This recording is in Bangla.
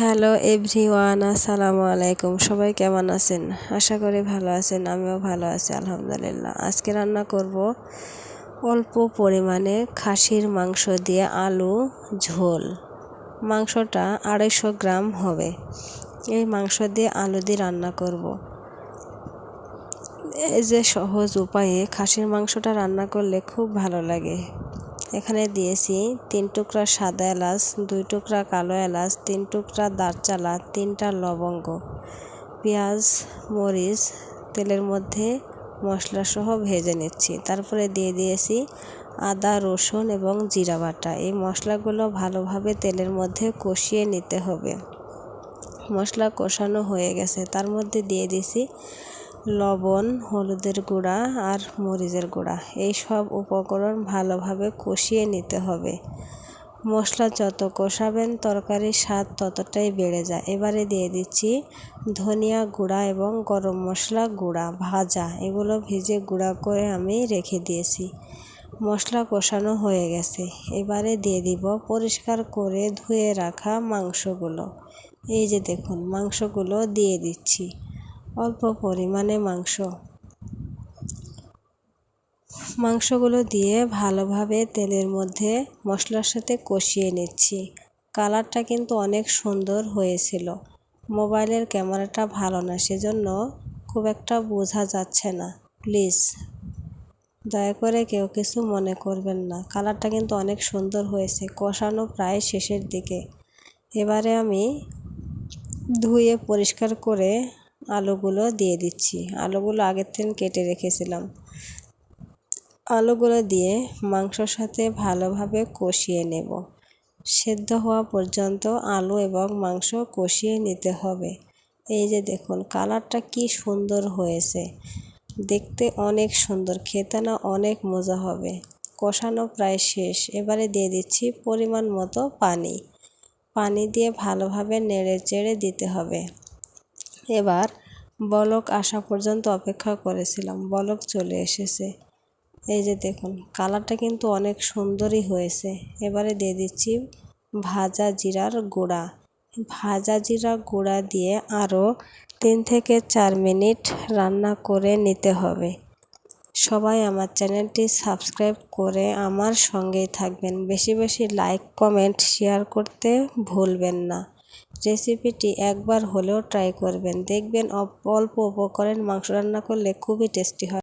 হ্যালো এভরিওয়ান, আসসালামু আলাইকুম। সবাই কেমন আছেন? আশা করি ভালো আছেন, আমিও ভালো আছি, আলহামদুলিল্লাহ। আজকে রান্না করব অল্প পরিমাণে খাসির মাংস দিয়ে আলু, ঝোল। মাংসটা আড়াইশো গ্রাম হবে। এই মাংস দিয়ে আলু দিয়ে রান্না করব। এই যে সহজ উপায়ে খাসির মাংসটা রান্না করলে খুব ভালো লাগে। এখানে দিয়েছি তিন টুকরা সাদা এলাচ, দুই টুকরা কালো এলাচ, তিন টুকরা দারচালা, তিনটা লবঙ্গ, পেঁয়াজ, মরিচ, তেলের মধ্যে মশলা সহ ভেজে নিচ্ছি। তারপরে দিয়ে দিয়েছি আদা, রসুন এবং জিরা বাটা। এই মশলাগুলো ভালোভাবে তেলের মধ্যে কষিয়ে নিতে হবে। মশলা কষানো হয়ে গেছে। তার মধ্যে দিয়ে দিছি লবণ, হলুদের গুঁড়া আর মরিচের গুঁড়া। এই সব উপকরণ ভালোভাবে কষিয়ে নিতে হবে। মশলা যত কষাবেন, তরকারির স্বাদ ততটাই বেড়ে যায়। এবারে দিয়ে দিচ্ছি ধনিয়া গুঁড়া এবং গরম মশলা গুঁড়া, ভাজা। এগুলো ভেজে গুঁড়া করে আমি রেখে দিয়েছি। মশলা কষানো হয়ে গেছে। এবারে দিয়ে দিব পরিষ্কার করে ধুয়ে রাখা মাংসগুলো। এই যে দেখুন, মাংসগুলো দিয়ে দিচ্ছি। অল্প পরিমাণে মাংস। মাংসগুলো দিয়ে ভালোভাবে তেলের মধ্যে মশলার সাথে কষিয়ে নিচ্ছি। কালারটা কিন্তু অনেক সুন্দর হয়েছিল। মোবাইলের ক্যামেরাটা ভালো না, সেজন্য খুব একটা বোঝা যাচ্ছে না। প্লিজ, দয়া করে কেউ কিছু মনে করবেন না। কালারটা কিন্তু অনেক সুন্দর হয়েছে, কষানো প্রায় শেষের দিকে। এবারে আমি ধুয়ে পরিষ্কার করে আলুগুলো দিয়ে দিচ্ছি। আলুগুলো আগের থেকে কেটে রেখেছিলাম। আলুগুলো দিয়ে মাংসর সাথে ভালোভাবে কষিয়ে নেব। সেদ্ধ হওয়া পর্যন্ত আলু এবং মাংস কষিয়ে নিতে হবে। এই যে দেখুন, কালারটা কি সুন্দর হয়েছে। দেখতে অনেক সুন্দর, খেতে না অনেক মজা হবে। কষানো প্রায় শেষ। এবারে দিয়ে দিচ্ছি পরিমাণ মতো পানি। পানি দিয়ে ভালোভাবে নেড়ে চেড়ে দিতে হবে। এবার বলক আসা পর্যন্ত অপেক্ষা করেছিলাম। বলক চলে এসেছে। এই যে দেখুন, কালারটা কিন্তু অনেক সুন্দরই হয়েছে। এবারে দিয়ে দিচ্ছি ভাজা জিরার গুঁড়া। ভাজা জিরা গুঁড়া দিয়ে আরও তিন থেকে চার মিনিট রান্না করে নিতে হবে। সবাই আমার চ্যানেলটি সাবস্ক্রাইব করে আমার সঙ্গেই থাকবেন। বেশি বেশি লাইক, কমেন্ট, শেয়ার করতে ভুলবেন না। রেসিপিটি একবার হলেও ট্রাই করবেন। দেখবেন অল্প উপকরণে মাংস রান্না করলে খুবই টেস্টি হয়।